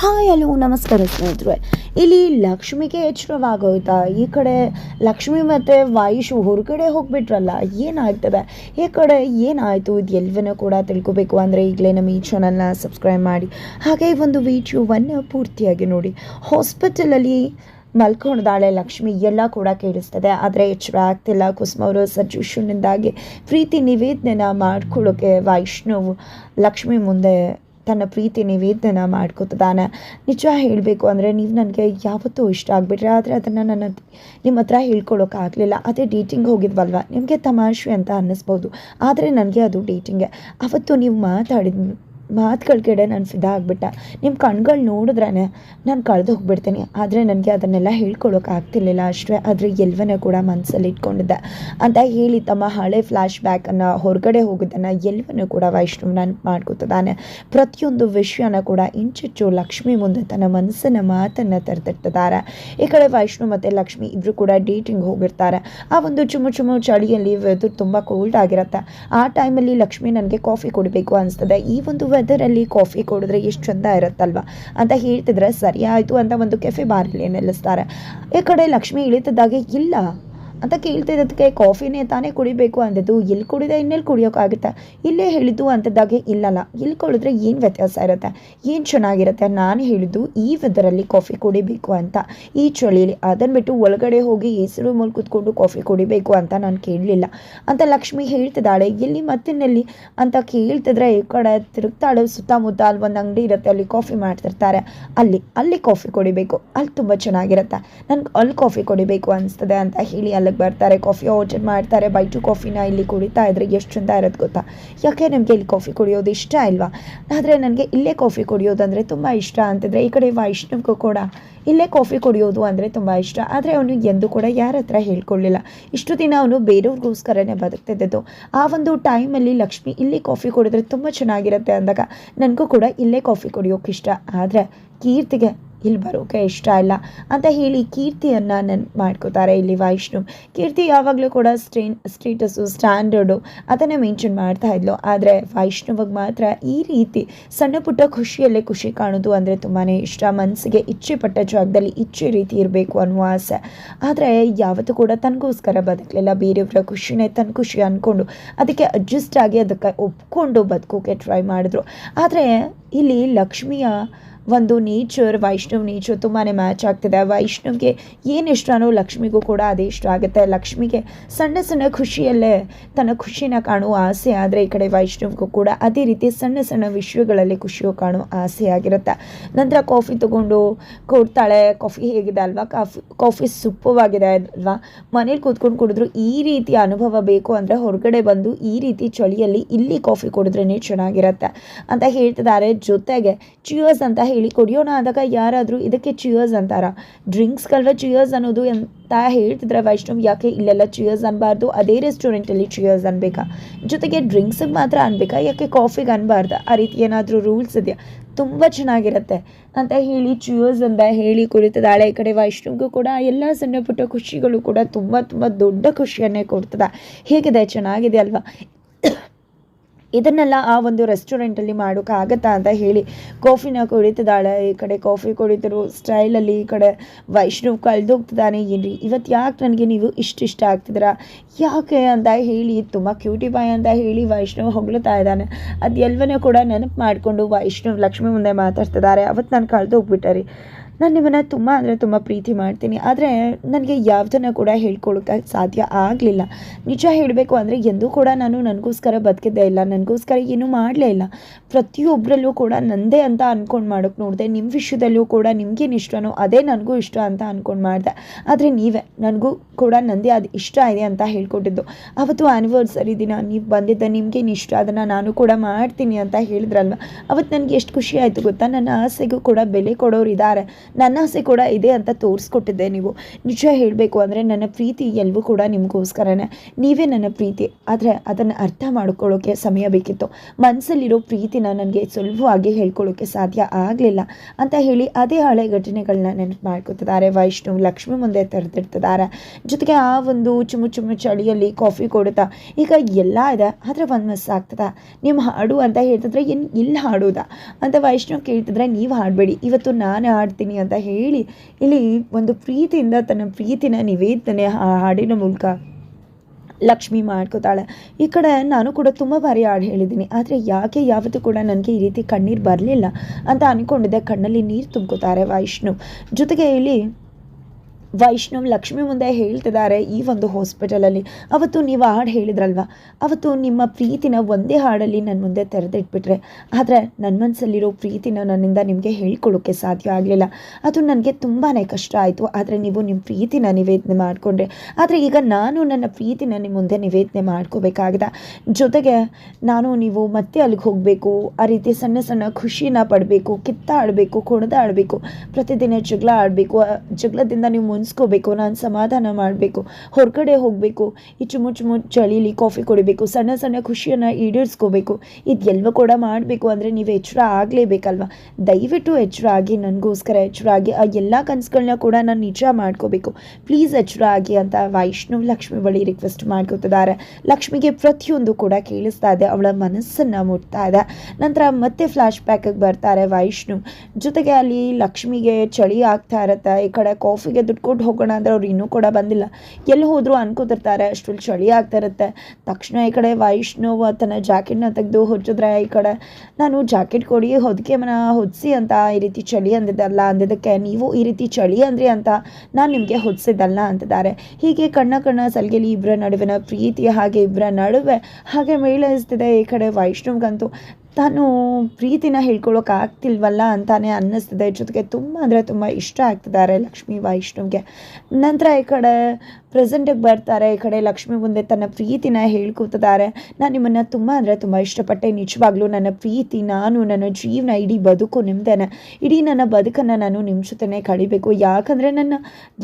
Hi hello ನಮಸ್ಕಾರ ಸ್ನೇಹಿತರೆ. ಇಲ್ಲಿ ಲಕ್ಷ್ಮಿಗೆ ಎಚ್ಚರವಾಗೋಯ್ತಾ? ಈ ಕಡೆ ಲಕ್ಷ್ಮಿ ಮತ್ತು ವಾಯುಷು ಹೊರಗಡೆ ಹೋಗ್ಬಿಟ್ರಲ್ಲ, ಏನಾಗ್ತದೆ? ಈ ಕಡೆ ಏನಾಯಿತು? ಇದು ಎಲ್ಲವನ್ನೂ ಕೂಡ ತಿಳ್ಕೊಬೇಕು ಅಂದರೆ ಈಗಲೇ ನಮ್ಮ ಈ ಚಾನಲ್ನ ಸಬ್ಸ್ಕ್ರೈಬ್ ಮಾಡಿ. ಹಾಗೆ ಒಂದು ವಿಡಿಯೋವನ್ನು ಪೂರ್ತಿಯಾಗಿ ನೋಡಿ. ಹಾಸ್ಪಿಟಲಲ್ಲಿ ಮಲ್ಕೊಂಡಿದ್ದಾಳೆ ಲಕ್ಷ್ಮಿ ಎಲ್ಲ ಕೂಡ ಕೇಳಿಸ್ತದೆ. ಆದರೆ ಎಚ್ಚರ ಆಗ್ತಿಲ್ಲ. ಕುಸುಮ ಅವರು ಸಜೆಷನ್ನಿಂದಾಗಿ ಪ್ರೀತಿ ನಿವೇದನೆನ ಮಾಡ್ಕೊಳ್ಳೋಕ್ಕೆ ವೈಷ್ಣವ್ ಲಕ್ಷ್ಮಿ ಮುಂದೆ ತನ್ನ ಪ್ರೀತಿ ನಿವೇದನ ಮಾಡ್ಕೊತಾನೆ ನಿಜ ಹೇಳಬೇಕು ಅಂದರೆ ನೀವು ನನಗೆ ಯಾವತ್ತೂ ಇಷ್ಟ ಆಗಿಬಿಟ್ರೆ ಆದರೆ ಅದನ್ನು ನನ್ನ ನಿಮ್ಮ ಹತ್ರ ಹೇಳ್ಕೊಳೋಕ್ಕಾಗಲಿಲ್ಲ ಅದೇ ಡೇಟಿಂಗ್ ಹೋಗಿದ್ವಲ್ವ? ನಿಮಗೆ ತಮಾಷೆ ಅಂತ ಅನ್ನಿಸ್ಬೋದು. ಆದರೆ ನನಗೆ ಅದು ಡೇಟಿಂಗೆ ಅವತ್ತು ನೀವು ಮಾತಾಡಿದ ಮಾತುಗಳ ಕಡೆ ನಾನು ಫಿದಾ ಆಗಿಬಿಟ್ಟ. ನಿಮ್ಮ ಕಣ್ಗಳು ನೋಡಿದ್ರೇ ನಾನು ಕಳೆದು ಹೋಗ್ಬಿಡ್ತೀನಿ. ಆದರೆ ನನಗೆ ಅದನ್ನೆಲ್ಲ ಹೇಳ್ಕೊಳ್ಳೋಕೆ ಆಗ್ತಿರ್ಲಿಲ್ಲ ಅಷ್ಟೇ ಆದರೆ ಎಲ್ವನ ಕೂಡ ಮನಸ್ಸಲ್ಲಿ ಇಟ್ಕೊಂಡಿದ್ದೆ. ಅಂತ ಹೇಳಿ ತಮ್ಮ ಹಳೆ ಫ್ಲ್ಯಾಶ್ ಬ್ಯಾಕನ್ನು ಹೊರಗಡೆ ಹೋಗೋದನ್ನು ಎಲ್ಲವನ್ನೂ ಕೂಡ ವೈಷ್ಣವ್ ನಾನು ಮಾಡ್ಕೊತಿದ್ದಾನೆ. ಪ್ರತಿಯೊಂದು ವಿಷಯನ ಕೂಡ ಇಂಚಿಚ್ಚು ಲಕ್ಷ್ಮಿ ಮುಂದೆ ತನ್ನ ಮನಸ್ಸಿನ ಮಾತನ್ನು ತೆರೆದಿಟ್ಟಿದ್ದಾರೆ. ಈ ಕಡೆ ವೈಷ್ಣವ್ ಮತ್ತು ಲಕ್ಷ್ಮಿ ಇಬ್ಬರು ಕೂಡ ಡೇಟಿಂಗ್ ಹೋಗಿರ್ತಾರೆ. ಆ ಒಂದು ಚುಮು ಚುಮು ಚಳಿಯಲ್ಲಿ ವೆದರ್ ತುಂಬ ಕೋಲ್ಡ್ ಆಗಿರುತ್ತೆ. ಆ ಟೈಮಲ್ಲಿ ಲಕ್ಷ್ಮಿ ನನಗೆ ಕಾಫಿ ಕುಡಿಬೇಕು ಅನಿಸ್ತದೆ. ಈ ಒಂದು ವೆದರಲ್ಲಿ ಕಾಫಿ ಕುಡಿದ್ರೆ ಎಷ್ಟು ಚಂದ ಇರುತ್ತಲ್ವ? ಅಂತ ಹೇಳ್ತಿದ್ರೆ ಸರಿ ಆಯಿತು ಅಂತ ಒಂದು ಕೆಫೆ ಬಾರ್ಲಿ ನಿಲ್ಲಿಸ್ತಾರೆ. ಈ ಕಡೆ ಲಕ್ಷ್ಮಿ ಇಳಿತಿದ್ದಾಗೆ ಇಲ್ಲ. ಅಂತ ಕೇಳ್ತಿದ್ದದಕ್ಕೆ ಕಾಫಿನೇ ತಾನೇ ಕುಡಿಬೇಕು ಅಂದಿದ್ದು. ಇಲ್ಲಿ ಕುಡಿದ ಇನ್ನೆಲ್ಲಿ ಕುಡಿಯೋಕ್ಕಾಗುತ್ತೆ ಇಲ್ಲೇ ಹೇಳಿದ್ದು ಅಂಥದ್ದಾಗೆ ಇಲ್ಲಲ್ಲ. ಇಲ್ಲಿ ಕುಡಿದ್ರೆ ಏನು ವ್ಯತ್ಯಾಸ ಇರುತ್ತೆ? ಏನು ಚೆನ್ನಾಗಿರುತ್ತೆ? ನಾನು ಹೇಳಿದ್ದು ಈ ವೆದರಲ್ಲಿ ಕಾಫಿ ಕುಡಿಬೇಕು ಅಂತ. ಈ ಚಳಿಯಲ್ಲಿ ಅದನ್ನು ಬಿಟ್ಟು ಒಳಗಡೆ ಹೋಗಿ ಹೆಸರು ಮೂಲ ಕೂತ್ಕೊಂಡು ಕಾಫಿ ಕುಡಿಬೇಕು ಅಂತ ನಾನು ಕೇಳಲಿಲ್ಲ. ಅಂತ ಲಕ್ಷ್ಮಿ ಹೇಳ್ತಿದ್ದಾಳೆ. ಎಲ್ಲಿ ಮತ್ತಿನಲ್ಲಿ ಅಂತ ಕೇಳ್ತಿದ್ರೆ ಈ ಕಡೆ ತಿರುಗ್ತಾಳೆ. ಸುತ್ತಮುತ್ತ ಅಲ್ಲಿ ಒಂದು ಅಂಗಡಿ ಇರುತ್ತೆ. ಅಲ್ಲಿ ಕಾಫಿ ಮಾಡ್ತಿರ್ತಾರೆ. ಅಲ್ಲಿ ಅಲ್ಲಿ ಕಾಫಿ ಕುಡಿಬೇಕು. ಅಲ್ಲಿ ತುಂಬ ಚೆನ್ನಾಗಿರುತ್ತೆ. ನನ್ಗೆ ಅಲ್ಲಿ ಕಾಫಿ ಕುಡಿಬೇಕು ಅನಿಸ್ತದೆ ಅಂತ ಹೇಳಿ ಅಲ್ಲಿಗೆ ಬರ್ತಾರೆ ಕಾಫಿ ಆರ್ಡರ್ ಮಾಡ್ತಾರೆ ಬೈ ಟು ಕಾಫಿನ ಇಲ್ಲಿ ಕುಡಿತಾ ಇದ್ರೆ ಎಷ್ಟು ಚಂದ ಇರೋದು ಗೊತ್ತಾ? ಯಾಕೆ ನಮಗೆ ಇಲ್ಲಿ ಕಾಫಿ ಕುಡಿಯೋದು ಇಷ್ಟ ಇಲ್ವಾ? ಆದರೆ ನನಗೆ ಇಲ್ಲೇ ಕಾಫಿ ಕುಡಿಯೋದಂದರೆ ತುಂಬ ಇಷ್ಟ ಅಂತಿದ್ರೆ ಈ ಕಡೆ ವೈಷ್ಣವ್ಗೂ ಕೂಡ ಇಲ್ಲೇ ಕಾಫಿ ಕುಡಿಯೋದು ಅಂದರೆ ತುಂಬ ಇಷ್ಟ. ಆದರೆ ಅವನು ಎಂದು ಕೂಡ ಯಾರ ಹತ್ರ ಹೇಳ್ಕೊಳ್ಳಿಲ್ಲ. ಇಷ್ಟು ದಿನ ಅವನು ಬೇರೆಯವ್ರಿಗೋಸ್ಕರನೇ ಬದುಕ್ತಿದ್ದದ್ದು. ಆ ಒಂದು ಟೈಮಲ್ಲಿ ಲಕ್ಷ್ಮಿ ಇಲ್ಲಿ ಕಾಫಿ ಕುಡಿದ್ರೆ ತುಂಬ ಚೆನ್ನಾಗಿರುತ್ತೆ ಅಂದಾಗ ನನಗೂ ಕೂಡ ಇಲ್ಲೇ ಕಾಫಿ ಕುಡಿಯೋಕೆ ಇಷ್ಟ ಆದರೆ ಕೀರ್ತಿಗೆ ಇಲ್ಲಿ ಬರೋಕೆ ಇಷ್ಟ ಇಲ್ಲ ಅಂತ ಹೇಳಿ ಕೀರ್ತಿಯನ್ನು ನೆನ್ ಮಾಡ್ಕೋತಾರೆ ಇಲ್ಲಿ ವೈಷ್ಣವ್ ಕೀರ್ತಿ ಯಾವಾಗಲೂ ಕೂಡ ಸ್ಟೇನ್ ಸ್ಟೇಟಸ್ಸು ಸ್ಟ್ಯಾಂಡರ್ಡು ಅದನ್ನೇ ಮೆನ್ಷನ್ ಮಾಡ್ತಾ ಇದ್ಲು. ಆದರೆ ವೈಷ್ಣವಿಗೆ ಮಾತ್ರ ಈ ರೀತಿ ಸಣ್ಣ ಪುಟ್ಟ ಖುಷಿಯಲ್ಲೇ ಖುಷಿ ಕಾಣೋದು ಅಂದರೆ ತುಂಬಾ ಇಷ್ಟ. ಮನಸ್ಸಿಗೆ ಇಚ್ಛೆ ಪಟ್ಟ ಜಾಗದಲ್ಲಿ ಇಚ್ಛೆ ರೀತಿ ಇರಬೇಕು ಅನ್ನುವ ಆಸೆ. ಆದರೆ ಯಾವತ್ತೂ ಕೂಡ ತನಗೋಸ್ಕರ ಬದುಕಲಿಲ್ಲ. ಬೇರೆಯವರ ಖುಷಿನೇ ತನ್ನ ಖುಷಿ ಅಂದ್ಕೊಂಡು ಅದಕ್ಕೆ ಅಡ್ಜಸ್ಟ್ ಆಗಿ ಅದಕ್ಕೆ ಒಪ್ಕೊಂಡು ಬದುಕೋಕೆ ಟ್ರೈ ಮಾಡಿದ್ರು. ಆದರೆ ಇಲ್ಲಿ ಲಕ್ಷ್ಮಿಯ ಒಂದು ನೇಚರ್ ವೈಷ್ಣವ್ ನೇಚರ್ ತುಂಬಾ ಮ್ಯಾಚ್ ಆಗ್ತಿದೆ. ವೈಷ್ಣವ್ಗೆ ಏನು ಇಷ್ಟನೋ ಲಕ್ಷ್ಮಿಗೂ ಕೂಡ ಅದೇ ಇಷ್ಟ ಆಗುತ್ತೆ. ಲಕ್ಷ್ಮಿಗೆ ಸಣ್ಣ ಸಣ್ಣ ಖುಷಿಯಲ್ಲೇ ತನ್ನ ಖುಷಿನ ಕಾಣುವ ಆಸೆ ಆದರೆ ಈ ಕಡೆ ವೈಷ್ಣವ್ಗೂ ಕೂಡ ಅದೇ ರೀತಿ ಸಣ್ಣ ಸಣ್ಣ ವಿಷಯಗಳಲ್ಲಿ ಖುಷಿಯು ಕಾಣುವ ಆಸೆ ಆಗಿರುತ್ತೆ. ನಂತರ ಕಾಫಿ ತಗೊಂಡು ಕೊಡ್ತಾಳೆ. ಕಾಫಿ ಹೇಗಿದೆ ಅಲ್ವಾ? ಕಾಫಿ ಕಾಫಿ ಸುಪ್ಪವಾಗಿದೆ ಅಲ್ವಾ? ಮನೇಲಿ ಕೂತ್ಕೊಂಡು ಕುಡಿದ್ರು ಈ ರೀತಿ ಅನುಭವ ಬೇಕು ಅಂದರೆ ಹೊರಗಡೆ ಬಂದು ಈ ರೀತಿ ಚಳಿಯಲ್ಲಿ ಇಲ್ಲಿ ಕಾಫಿ ಕುಡಿದ್ರೇ ಚೆನ್ನಾಗಿರುತ್ತೆ ಅಂತ ಹೇಳ್ತಿದ್ದಾರೆ. ಜೊತೆಗೆ ಚಿಯರ್ಸ್ ಅಂತ ಕುಡಿಯೋಣ ಆದಾಗ ಯಾರಾದರೂ ಇದಕ್ಕೆ ಚಿಯರ್ಸ್ ಅಂತಾರ? ಡ್ರಿಂಕ್ಸ್ಗಲ್ವ ಚಿಯರ್ಸ್ ಅನ್ನೋದು ಅಂತ ಹೇಳ್ತಿದ್ರೆ ವೈಷ್ಣವ್, ಯಾಕೆ ಇಲ್ಲೆಲ್ಲ ಚಿಯರ್ಸ್ ಅನ್ಬಾರ್ದು? ಅದೇ ರೆಸ್ಟೋರೆಂಟಲ್ಲಿ ಚಿಯರ್ಸ್ ಅನ್ಬೇಕಾ? ಜೊತೆಗೆ ಡ್ರಿಂಕ್ಸಿಗೆ ಮಾತ್ರ ಅನ್ಬೇಕಾ? ಯಾಕೆ ಕಾಫಿಗೆ ಅನ್ಬಾರ್ದು? ಆ ರೀತಿ ಏನಾದರೂ ರೂಲ್ಸ್ ಇದೆಯಾ? ತುಂಬ ಚೆನ್ನಾಗಿರುತ್ತೆ ಅಂತ ಹೇಳಿ ಚಿಯರ್ಸ್ ಅಂತ ಹೇಳಿ ಕುಳಿತದಾಳೆ ಈ ಕಡೆ ವೈಷ್ಣವ್ಗೂ ಕೂಡ, ಎಲ್ಲ ಸಣ್ಣ ಪುಟ್ಟ ಖುಷಿಗಳು ಕೂಡ ತುಂಬ ತುಂಬ ದೊಡ್ಡ ಖುಷಿಯನ್ನೇ ಕೊಡ್ತದೆ. ಹೇಗಿದೆ? ಚೆನ್ನಾಗಿದೆ ಅಲ್ವಾ ಇದನ್ನೆಲ್ಲ ಆ ಒಂದು ರೆಸ್ಟೋರೆಂಟಲ್ಲಿ ಮಾಡೋಕ್ಕಾಗತ್ತಾ ಅಂತ ಹೇಳಿ ಕಾಫಿನ ಕುಡಿತಿದ್ದಾಳೆ, ಈ ಕಡೆ ಕಾಫಿ ಕುಡಿತಿರೋ ಸ್ಟೈಲಲ್ಲಿ ಈ ಕಡೆ ವೈಷ್ಣವ್ ಕಳೆದೋಗ್ತಿದ್ದಾನೆ. ಏನ್ರಿ ಇವತ್ತು ಯಾಕೆ ನನಗೆ ನೀವು ಇಷ್ಟ ಇಷ್ಟ ಆಗ್ತಿದ್ದೀರಾ? ಯಾಕೆ ಅಂತ ಹೇಳಿ, ತುಂಬ ಕ್ಯೂಟಿ ಬಾಯ್ ಅಂತ ಹೇಳಿ ವೈಷ್ಣವ್ ಹೊಗಳುತ್ತಾ ಇದ್ದಾನೆ. ಅದು ಎಲ್ಲವನ್ನೂ ಕೂಡ ನೆನಪು ಮಾಡಿಕೊಂಡು ವೈಷ್ಣವ್ ಲಕ್ಷ್ಮಿ ಮುಂದೆ ಮಾತಾಡ್ತಿದ್ದಾರೆ. ಅವತ್ತು ನಾನು ಕಳೆದೋಗ್ಬಿಟ್ಟೆ ರೀ. ನಾನು ನಿಮ್ಮನ್ನು ತುಂಬ ಅಂದರೆ ತುಂಬ ಪ್ರೀತಿ ಮಾಡ್ತೀನಿ. ಆದರೆ ನನಗೆ ಯಾವುದನ್ನು ಕೂಡ ಹೇಳ್ಕೊಳ್ಳೋಕೆ ಸಾಧ್ಯ ಆಗಲಿಲ್ಲ. ನಿಜ ಹೇಳಬೇಕು ಅಂದರೆ ಎಂದೂ ಕೂಡ ನಾನು ನನಗೋಸ್ಕರ ಬದುಕಿದ್ದೇ ಇಲ್ಲ. ನನಗೋಸ್ಕರ ಏನೂ ಮಾಡಲೇ ಇಲ್ಲ. ಪ್ರತಿಯೊಬ್ಬರಲ್ಲೂ ಕೂಡ ನಂದೇ ಅಂತ ಅಂದ್ಕೊಂಡು ಮಾಡೋಕ್ಕೆ ನೋಡಿದೆ. ನಿಮ್ಮ ವಿಷಯದಲ್ಲೂ ಕೂಡ ನಿಮಗೇನು ಇಷ್ಟನೋ ಅದೇ ನನಗೂ ಇಷ್ಟ ಅಂತ ಅಂದ್ಕೊಂಡು ಮಾಡಿದೆ. ಆದರೆ ನೀವೇ, ನನಗೂ ಕೂಡ ನಂದೇ ಅದು ಇಷ್ಟ ಇದೆ ಅಂತ ಹೇಳ್ಕೊಟ್ಟಿದ್ದು. ಅವತ್ತು ಆ್ಯನಿವರ್ಸರಿ ದಿನ ನೀವು ಬಂದಿದ್ದ ನಿಮಗೇನು ಇಷ್ಟ? ಅದನ್ನು ನಾನು ಕೂಡ ಮಾಡ್ತೀನಿ ಅಂತ ಹೇಳಿದ್ರಲ್ವ? ಅವತ್ತು ನನಗೆ ಎಷ್ಟು ಖುಷಿ ಆಯಿತು ಗೊತ್ತಾ? ನನ್ನ ಆಸೆಗೂ ಕೂಡ ಬೆಲೆ ಕೊಡೋರು ಇದ್ದಾರೆ ನನ್ನ ಆಸೆ ಕೂಡ ಇದೆ ಅಂತ ತೋರಿಸ್ಕೊಟ್ಟಿದ್ದೆ ನೀವು. ನಿಜ ಹೇಳಬೇಕು ಅಂದರೆ ನನ್ನ ಪ್ರೀತಿ ಎಲ್ಲವೂ ಕೂಡ ನಿಮಗೋಸ್ಕರನೇ. ನೀವೇ ನನ್ನ ಪ್ರೀತಿ. ಆದರೆ ಅದನ್ನು ಅರ್ಥ ಮಾಡ್ಕೊಳ್ಳೋಕ್ಕೆ ಸಮಯ ಬೇಕಿತ್ತು. ಮನಸ್ಸಲ್ಲಿರೋ ಪ್ರೀತಿನ ನನಗೆ ಸುಲಭವಾಗಿ ಹೇಳ್ಕೊಳ್ಳೋಕ್ಕೆ ಸಾಧ್ಯ ಆಗಲಿಲ್ಲ ಅಂತ ಹೇಳಿ ಅದೇ ಹಳೆ ಘಟನೆಗಳನ್ನ ನೆನಪು ಮಾಡ್ಕೊತಿದ್ದಾರೆ. ವೈಷ್ಣು, ಲಕ್ಷ್ಮಿ ಮುಂದೆ ತೆರೆದಿಡ್ತಿದ್ದಾರೆ. ಜೊತೆಗೆ ಆ ಒಂದು ಚುಮು ಚುಮು ಚಳಿಯಲ್ಲಿ ಕಾಫಿ ಕೊಡುತ್ತಾ, ಈಗ ಎಲ್ಲ ಇದೆ, ಆದರೆ ಒಂದು ಮಿಸ್ ಆಗ್ತದ. ನಿಮ್ಮ ಹಾಡು ಅಂತ ಹೇಳ್ತಿದ್ರೆ ಏನು ಇಲ್ಲಿ ಹಾಡೋದಾ? ಅಂತ ವೈಷ್ಣವ್ ಕೇಳ್ತಿದ್ರೆ ನೀವು ಹಾಡಬೇಡಿ. ಇವತ್ತು ನಾನೇ ಹಾಡ್ತೀನಿ ಅಂತ ಹೇಳಿ ಇಲ್ಲಿ ಒಂದು ಪ್ರೀತಿಯಿಂದ ತನ್ನ ಪ್ರೀತಿನ ನಿವೇದನೆ ಹಾಡಿನ ಮೂಲಕ ಲಕ್ಷ್ಮಿ ಮಾಡ್ಕೋತಾಳೆ. ಈ ಕಡೆ ನಾನು ಕೂಡ ತುಂಬ ಬಾರಿ ಹಾಡು ಹೇಳಿದ್ದೀನಿ. ಆದರೆ ಯಾಕೆ ಯಾವತ್ತೂ ಕೂಡ ನನಗೆ ಈ ರೀತಿ ಕಣ್ಣೀರು ಬರಲಿಲ್ಲ ಅಂತ ಅಂದ್ಕೊಂಡಿದ್ದೆ ಕಣ್ಣಲ್ಲಿ ನೀರು ತುಂಬ್ಕೋತಾರೆ ವೈಷ್ಣು ಜೊತೆಗೆ ಇಲ್ಲಿ ವೈಷ್ಣವ್ ಲಕ್ಷ್ಮಿ ಮುಂದೆ ಹೇಳ್ತಿದ್ದಾರೆ ಈ ಒಂದು ಹಾಸ್ಪಿಟಲಲ್ಲಿ ಅವತ್ತು ನೀವು ಹಾಡು ಹೇಳಿದ್ರಲ್ವ? ಅವತ್ತು ನಿಮ್ಮ ಪ್ರೀತಿನ ಒಂದೇ ಹಾಡಲ್ಲಿ ನನ್ನ ಮುಂದೆ ತೆರೆದಿಟ್ಬಿಟ್ರೆ, ಆದರೆ ನನ್ನ ಮನಸ್ಸಲ್ಲಿರೋ ಪ್ರೀತಿನ ನನ್ನಿಂದ ನಿಮಗೆ ಹೇಳ್ಕೊಳ್ಳೋಕ್ಕೆ ಸಾಧ್ಯ ಆಗಲಿಲ್ಲ. ಅದು ನನಗೆ ತುಂಬಾ ಕಷ್ಟ ಆಯಿತು, ಆದರೆ ನೀವು ನಿಮ್ಮ ಪ್ರೀತಿನ ನಿವೇದನೆ ಮಾಡಿಕೊಂಡ್ರೆ, ಆದರೆ ಈಗ ನಾನು ನನ್ನ ಪ್ರೀತಿನ ನಿಮ್ಮ ಮುಂದೆ ನಿವೇದನೆ ಮಾಡ್ಕೋಬೇಕಾಗಿದೆ. ಜೊತೆಗೆ ನಾನು ನೀವು ಮತ್ತೆ ಅಲ್ಲಿಗೆ ಹೋಗಬೇಕು, ಆ ರೀತಿ ಸಣ್ಣ ಸಣ್ಣ ಖುಷಿನ ಪಡಬೇಕು, ಕಿತ್ತಾಡಬೇಕು, ಕುಣಿದಾಡಬೇಕು, ಪ್ರತಿದಿನ ಜಗಳ ಆಡಬೇಕು ಜಗಳದಿಂದ ನೀವು ಮುನ್ಸ್ಕೋಬೇಕು, ನಾನು ಸಮಾಧಾನ ಮಾಡಬೇಕು, ಹೊರಗಡೆ ಹೋಗಬೇಕು ಈ ಚುಮು ಚುಮು ಚಳಿಲಿ ಕಾಫಿ ಕುಡಿಬೇಕು, ಸಣ್ಣ ಸಣ್ಣ ಖುಷಿಯನ್ನು ಈಡೇರಿಸ್ಕೋಬೇಕು ಇದೆಲ್ಲವೂ ಕೂಡ ಮಾಡಬೇಕು ಅಂದರೆ ನೀವು ಎಚ್ಚರ ಆಗಲೇಬೇಕಲ್ವ? ದಯವಿಟ್ಟು ಎಚ್ಚರ ಆಗಿ, ನನಗೋಸ್ಕರ ಎಚ್ಚರ ಆಗಿ, ಆ ಎಲ್ಲ ಕನಸುಗಳನ್ನ ಕೂಡ ನಾನು ನಿಜ ಮಾಡ್ಕೋಬೇಕು. ಪ್ಲೀಸ್ ಎಚ್ಚರ ಆಗಿ ಅಂತ ವೈಷ್ಣವ್ ಲಕ್ಷ್ಮಿ ಬಳಿ ರಿಕ್ವೆಸ್ಟ್ ಮಾಡ್ಕೋತಿದ್ದಾರೆ. ಲಕ್ಷ್ಮಿಗೆ ಪ್ರತಿಯೊಂದು ಕೂಡ ಕೇಳಿಸ್ತಾ ಇದೆ, ಅವಳ ಮನಸ್ಸನ್ನು ಮುಟ್ತಾ ಇದೆ. ನಂತರ ಮತ್ತೆ ಫ್ಲ್ಯಾಶ್ ಬ್ಯಾಕಿಗೆ ಬರ್ತಾರೆ ವೈಷ್ಣವ್. ಜೊತೆಗೆ ಅಲ್ಲಿ ಲಕ್ಷ್ಮಿಗೆ ಚಳಿ ಆಗ್ತಾ ಇರತ್ತೆ, ಈ ಕಡೆ ಕಾಫಿಗೆ ದುಡ್ಡು ಕೊಟ್ಟು ಹೋಗೋಣ ಅಂದರೆ ಅವ್ರು ಇನ್ನೂ ಕೂಡ ಬಂದಿಲ್ಲ. ಎಲ್ಲಿ ಹೋದರೂ ಅನ್ಕೋತಿರ್ತಾರೆ, ಅಷ್ಟರಲ್ಲಿ ಚಳಿ ಆಗ್ತಾ ಇರುತ್ತೆ. ತಕ್ಷಣ ಈ ಕಡೆ ವೈಷ್ಣವ್ ತನ್ನ ಜಾಕೆಟ್ನ ತೆಗೆದು ಹೊಚ್ಚಿದ್ರೆ ಈ ಕಡೆ, ನಾನು ಜಾಕೆಟ್ ಕೊಡಿ, ಹೊದಿಕೆ ಮನ ಹೊದಿಸಿ ಅಂತ ಈ ರೀತಿ ಚಳಿ ಅಂದಿದ್ದಲ್ಲ, ಅಂದಿದ್ದಕ್ಕೆ ನೀವು ಈ ರೀತಿ ಚಳಿ ಅಂದ್ರಿ ಅಂತ ನಾನು ನಿಮಗೆ ಹೊದಿಸಿದ್ದಲ್ಲ ಅಂತಿದ್ದಾರೆ. ಹೀಗೆ ಕಣ್ಣ ಕಣ್ಣ ಸಲ್ಗೆಲಿ ಇಬ್ಬರ ನಡುವಿನ ಪ್ರೀತಿ ಹಾಗೆ ಇಬ್ಬರ ನಡುವೆ ಹಾಗೆ ಮೇಳೈಸ್ತಿದೆ ಈ ಕಡೆ ವೈಷ್ಣವ್ಗಂತೂ. ತಾನು ಪ್ರೀತಿನ ಹೇಳ್ಕೊಳ್ಳೋಕೆ ಆಗ್ತಿಲ್ವಲ್ಲ ಅಂತಾನೆ ಅನ್ನಿಸ್ತಿದೆ. ಜೊತೆಗೆ ತುಂಬ ಅಂದರೆ ತುಂಬ ಇಷ್ಟ ಆಗ್ತಿದ್ದಾರೆ ಲಕ್ಷ್ಮಿ ವೈಷ್ಣವ್ಗೆ. ನಂತರ ಈ ಕಡೆ ಪ್ರೆಸೆಂಟಿಗೆ ಬರ್ತಾರೆ, ಈ ಕಡೆ ಲಕ್ಷ್ಮಿ ಮುಂದೆ ತನ್ನ ಪ್ರೀತಿನ ಹೇಳ್ಕೊತಿದ್ದಾರೆ. ನಾನು ನಿಮ್ಮನ್ನು ತುಂಬ ಅಂದರೆ ತುಂಬ ಇಷ್ಟಪಟ್ಟೆ. ನಿಜವಾಗ್ಲೂ ನನ್ನ ಪ್ರೀತಿ, ನಾನು ನನ್ನ ಜೀವನ ಇಡೀ ಬದುಕು ನಿಮ್ಮದೇನೆ ಇಡೀ ನನ್ನ ಬದುಕನ್ನು ನಾನು ನಿಮ್ಮ ಜೊತೆನೇ ಕಳಿಬೇಕು. ಯಾಕಂದರೆ ನನ್ನ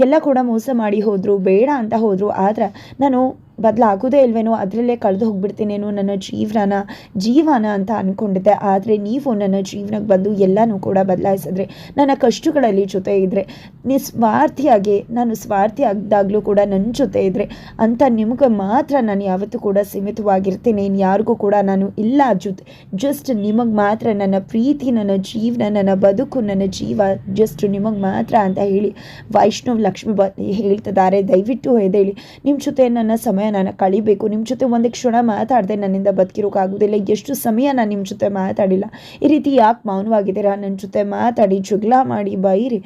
ಎಲ್ಲ ಕೂಡ ಮೋಸ ಮಾಡಿ ಹೋದರು, ಬೇಡ ಅಂತ ಹೋದರು. ಆದರೆ ನಾನು ಬದಲಾಗೋದೇ ಇಲ್ವೇನೋ ಅದರಲ್ಲೇ ಕಳೆದು ಹೋಗ್ಬಿಡ್ತೀನೇನೋ ನನ್ನ ಜೀವನ ಜೀವನ ಅಂತ ಅಂದ್ಕೊಂಡಿದ್ದೆ ಆದರೆ ನೀವು ನನ್ನ ಜೀವನಕ್ಕೆ ಬಂದು ಎಲ್ಲನೂ ಕೂಡ ಬದಲಾಯಿಸಿದ್ರೆ, ನನ್ನ ಕಷ್ಟಗಳಲ್ಲಿ ಜೊತೆ ಇದ್ದರೆ ನಿಸ್ವಾರ್ಥಿಯಾಗಿ, ನಾನು ಸ್ವಾರ್ಥಿ ಆಗದಾಗಲೂ ಕೂಡ ನನ್ನ ಜೊತೆ ಇದ್ದರೆ ಅಂತ ನಿಮಗೆ ಮಾತ್ರ ನಾನು ಯಾವತ್ತೂ ಕೂಡ ಸೀಮಿತವಾಗಿರ್ತೀನಿ. ಯಾರಿಗೂ ಕೂಡ ನಾನು ಇಲ್ಲ ಜೊತೆ ಜಸ್ಟ್ ನಿಮಗೆ ಮಾತ್ರ ನನ್ನ ಪ್ರೀತಿ, ನನ್ನ ಜೀವನ, ನನ್ನ ಬದುಕು, ನನ್ನ ಜೀವ ಜಸ್ಟ್ ನಿಮಗೆ ಮಾತ್ರ ಅಂತ ಹೇಳಿ ವೈಷ್ಣವ್ ಲಕ್ಷ್ಮಿ ಬ ಹೇಳ್ತಿದ್ದಾರೆ. ದಯವಿಟ್ಟು ಎದ್ದೇಳಿ ನಿಮ್ಮ ಜೊತೆ ನನ್ನ ಸಮಯ ನಾನು ಕಳಿಬೇಕು. ನಿಮ್ಮ ಜೊತೆ ಒಂದು ಕ್ಷಣ ಮಾತಾಡದೆ ನನ್ನಿಂದ ಬದುಕಿರೋಕ್ಕಾಗೋದಿಲ್ಲ ಎಷ್ಟು ಸಮಯ ನಾನು ನಿಮ್ಮ ಜೊತೆ ಮಾತಾಡಿಲ್ಲ. ಈ ರೀತಿ ಯಾಕೆ ಮೌನವಾಗಿದ್ದೀರಾ? ನನ್ನ ಜೊತೆ ಮಾತಾಡಿ ಜಗಳ ಮಾಡಿ, ಬೈರಿ.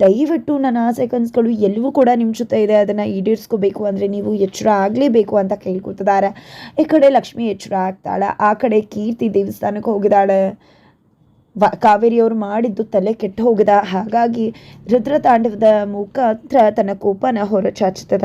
ದಯವಿಟ್ಟು ನನ್ನ ಆಸೆ ಕನಸುಗಳು ಎಲ್ಲವೂ ಕೂಡ ನಿಮ್ಮ ಜೊತೆ ಇದೆ. ಅದನ್ನು ಈಡೇರಿಸ್ಕೋಬೇಕು ಅಂದರೆ ನೀವು ಎಚ್ಚರ ಆಗಲೇಬೇಕು ಅಂತ ಕೇಳ್ಕೊತಿದ್ದಾರೆ. ಈ ಕಡೆ ಲಕ್ಷ್ಮಿ ಎಚ್ಚರ ಆಗ್ತಾಳೆ. ಆ ಕಡೆ ಕೀರ್ತಿ ದೇವಸ್ಥಾನಕ್ಕೆ ಹೋಗಿದ್ದಾಳೆ. ವ ಕಾವೇರಿಯವರು ಮಾಡಿದ್ದು ತಲೆ ಕೆಟ್ಟು ಹೋಗಿದ. ಹಾಗಾಗಿ ರುದ್ರ ತಾಂಡವದ ಮುಖಾಂತರ ತನ್ನ ಕೋಪನ ಹೊರಚಾಚುತ್ತದೆ